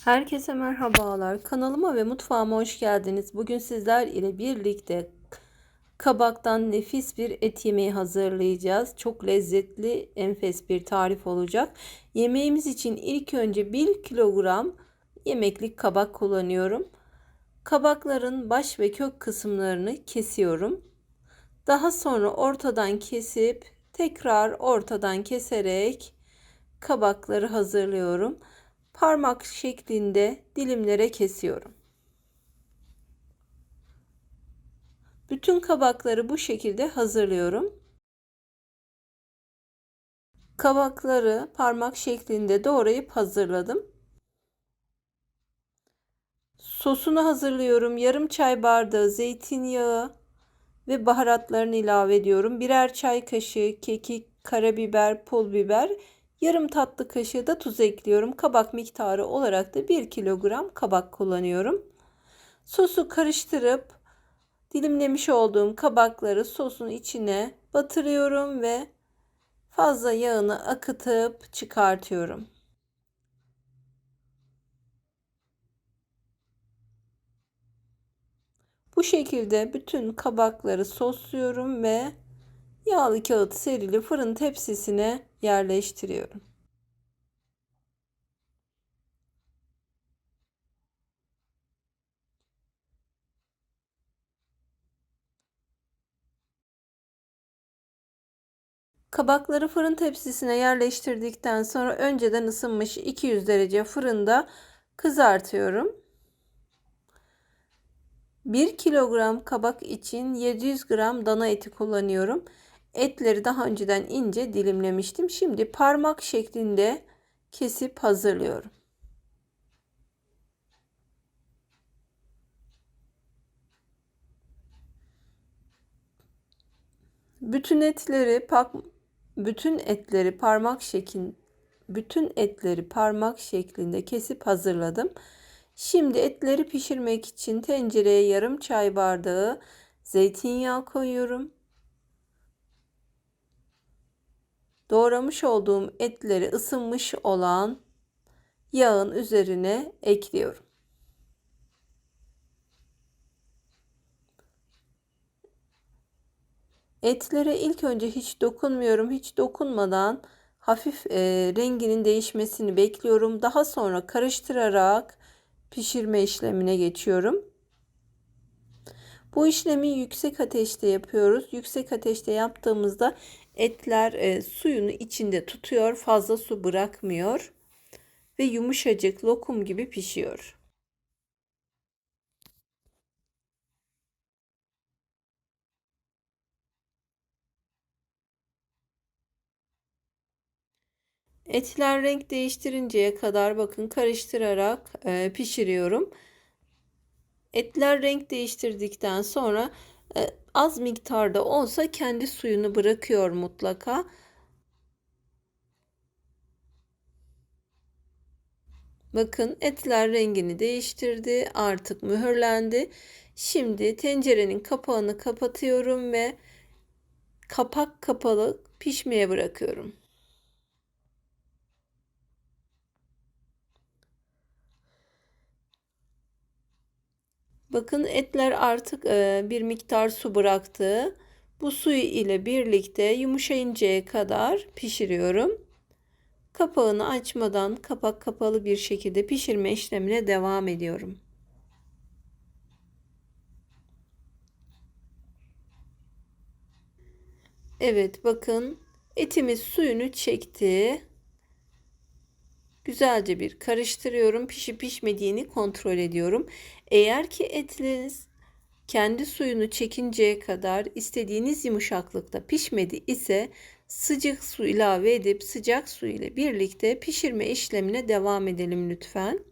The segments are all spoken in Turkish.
Herkese merhabalar. Kanalıma ve mutfağıma hoş geldiniz. Bugün sizler ile birlikte kabaktan nefis bir et yemeği hazırlayacağız. Çok lezzetli, enfes bir tarif olacak. Yemeğimiz için ilk önce 1 kilogram yemeklik kabak kullanıyorum. Kabakların baş ve kök kısımlarını kesiyorum. Daha sonra ortadan kesip tekrar ortadan keserek kabakları hazırlıyorum parmak şeklinde dilimlere kesiyorum. Bütün kabakları bu şekilde hazırlıyorum. Kabakları parmak şeklinde doğrayıp hazırladım. Sosunu hazırlıyorum. Yarım çay bardağı zeytinyağı ve baharatlarını ilave ediyorum. Birer çay kaşığı kekik, karabiber, pul biber Yarım tatlı kaşığı da tuz ekliyorum. Kabak miktarı olarak da 1 kilogram kabak kullanıyorum. Sosu karıştırıp dilimlemiş olduğum kabakları sosun içine batırıyorum ve fazla yağını akıtıp çıkartıyorum. Bu şekilde bütün kabakları sosluyorum ve Yağlı kağıt serili fırın tepsisine yerleştiriyorum. Kabakları fırın tepsisine yerleştirdikten sonra önceden ısınmış 200 derece fırında kızartıyorum. 1 kilogram kabak için 700 gram dana eti kullanıyorum. Etleri daha önceden ince dilimlemiştim. Şimdi parmak şeklinde kesip hazırlıyorum. Bütün etleri bütün etleri parmak şeklin bütün etleri parmak şeklinde kesip hazırladım. Şimdi etleri pişirmek için tencereye yarım çay bardağı zeytinyağı koyuyorum. Doğramış olduğum etleri ısınmış olan yağın üzerine ekliyorum. Etlere ilk önce hiç dokunmuyorum. Hiç dokunmadan hafif e, renginin değişmesini bekliyorum. Daha sonra karıştırarak pişirme işlemine geçiyorum. Bu işlemi yüksek ateşte yapıyoruz. Yüksek ateşte yaptığımızda etler e, suyunu içinde tutuyor, fazla su bırakmıyor ve yumuşacık lokum gibi pişiyor. Etler renk değiştirinceye kadar bakın karıştırarak e, pişiriyorum. Etler renk değiştirdikten sonra e, az miktarda olsa kendi suyunu bırakıyor mutlaka. Bakın etler rengini değiştirdi. Artık mühürlendi. Şimdi tencerenin kapağını kapatıyorum ve kapak kapalı pişmeye bırakıyorum. Bakın etler artık e, bir miktar su bıraktı. Bu suyu ile birlikte yumuşayıncaya kadar pişiriyorum. Kapağını açmadan kapak kapalı bir şekilde pişirme işlemine devam ediyorum. Evet bakın etimiz suyunu çekti. Güzelce bir karıştırıyorum. Pişip pişmediğini kontrol ediyorum. Eğer ki etiniz kendi suyunu çekinceye kadar istediğiniz yumuşaklıkta pişmedi ise sıcak su ilave edip sıcak su ile birlikte pişirme işlemine devam edelim lütfen.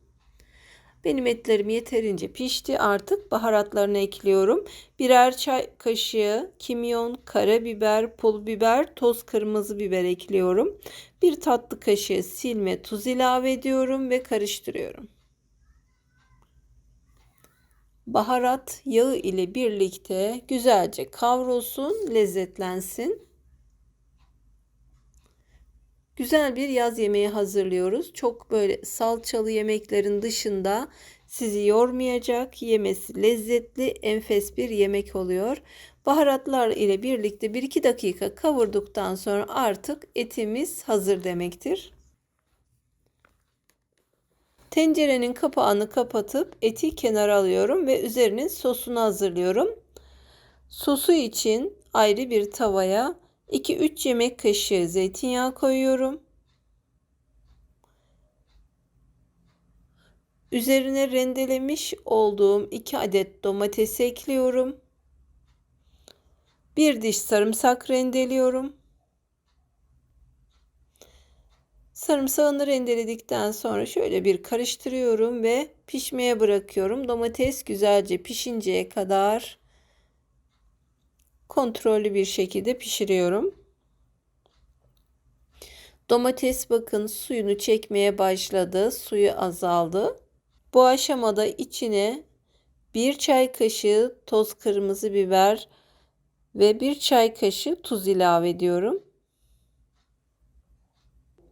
Benim etlerim yeterince pişti. Artık baharatlarını ekliyorum. Birer çay kaşığı kimyon, karabiber, pul biber, toz kırmızı biber ekliyorum. Bir tatlı kaşığı silme tuz ilave ediyorum ve karıştırıyorum. Baharat yağı ile birlikte güzelce kavrulsun, lezzetlensin. Güzel bir yaz yemeği hazırlıyoruz. Çok böyle salçalı yemeklerin dışında sizi yormayacak, yemesi lezzetli, enfes bir yemek oluyor. Baharatlar ile birlikte 1-2 dakika kavurduktan sonra artık etimiz hazır demektir. Tencerenin kapağını kapatıp eti kenara alıyorum ve üzerinin sosunu hazırlıyorum. Sosu için ayrı bir tavaya 2-3 yemek kaşığı zeytinyağı koyuyorum. Üzerine rendelemiş olduğum 2 adet domates ekliyorum. Bir diş sarımsak rendeliyorum. Sarımsağını rendeledikten sonra şöyle bir karıştırıyorum ve pişmeye bırakıyorum. Domates güzelce pişinceye kadar kontrollü bir şekilde pişiriyorum. Domates bakın suyunu çekmeye başladı. Suyu azaldı. Bu aşamada içine bir çay kaşığı toz kırmızı biber ve bir çay kaşığı tuz ilave ediyorum.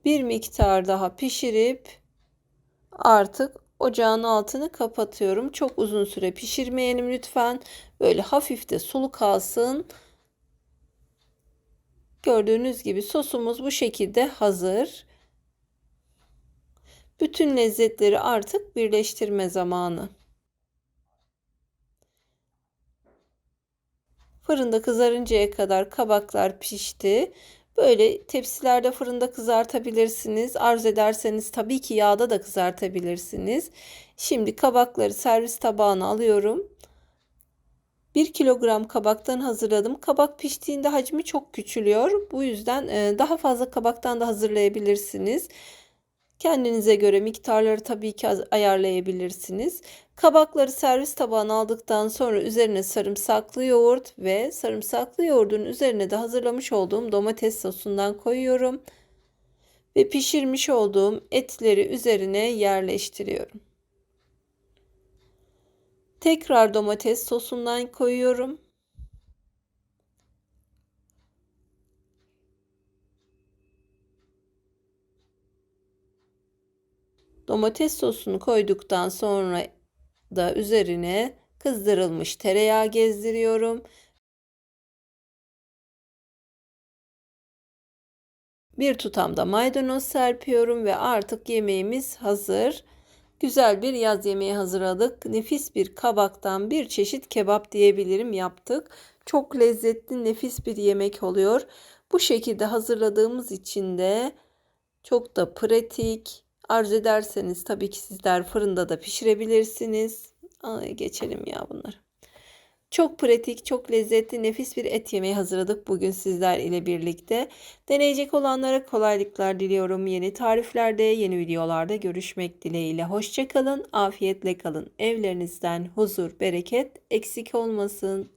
Bir miktar daha pişirip artık ocağın altını kapatıyorum. Çok uzun süre pişirmeyelim lütfen. Böyle hafif de sulu kalsın. Gördüğünüz gibi sosumuz bu şekilde hazır. Bütün lezzetleri artık birleştirme zamanı. Fırında kızarıncaya kadar kabaklar pişti. Böyle tepsilerde fırında kızartabilirsiniz. Arzu ederseniz tabii ki yağda da kızartabilirsiniz. Şimdi kabakları servis tabağına alıyorum. 1 kilogram kabaktan hazırladım. Kabak piştiğinde hacmi çok küçülüyor. Bu yüzden e, daha fazla kabaktan da hazırlayabilirsiniz. Kendinize göre miktarları tabii ki ayarlayabilirsiniz. Kabakları servis tabağına aldıktan sonra üzerine sarımsaklı yoğurt ve sarımsaklı yoğurdun üzerine de hazırlamış olduğum domates sosundan koyuyorum. Ve pişirmiş olduğum etleri üzerine yerleştiriyorum. Tekrar domates sosundan koyuyorum. Domates sosunu koyduktan sonra da üzerine kızdırılmış tereyağı gezdiriyorum. Bir tutam da maydanoz serpiyorum ve artık yemeğimiz hazır. Güzel bir yaz yemeği hazırladık. Nefis bir kabaktan bir çeşit kebap diyebilirim yaptık. Çok lezzetli, nefis bir yemek oluyor. Bu şekilde hazırladığımız için de çok da pratik, Arzu ederseniz tabii ki sizler fırında da pişirebilirsiniz. Ay, geçelim ya bunları. Çok pratik, çok lezzetli, nefis bir et yemeği hazırladık bugün sizler ile birlikte. Deneyecek olanlara kolaylıklar diliyorum. Yeni tariflerde, yeni videolarda görüşmek dileğiyle. Hoşçakalın, afiyetle kalın. Evlerinizden huzur, bereket eksik olmasın.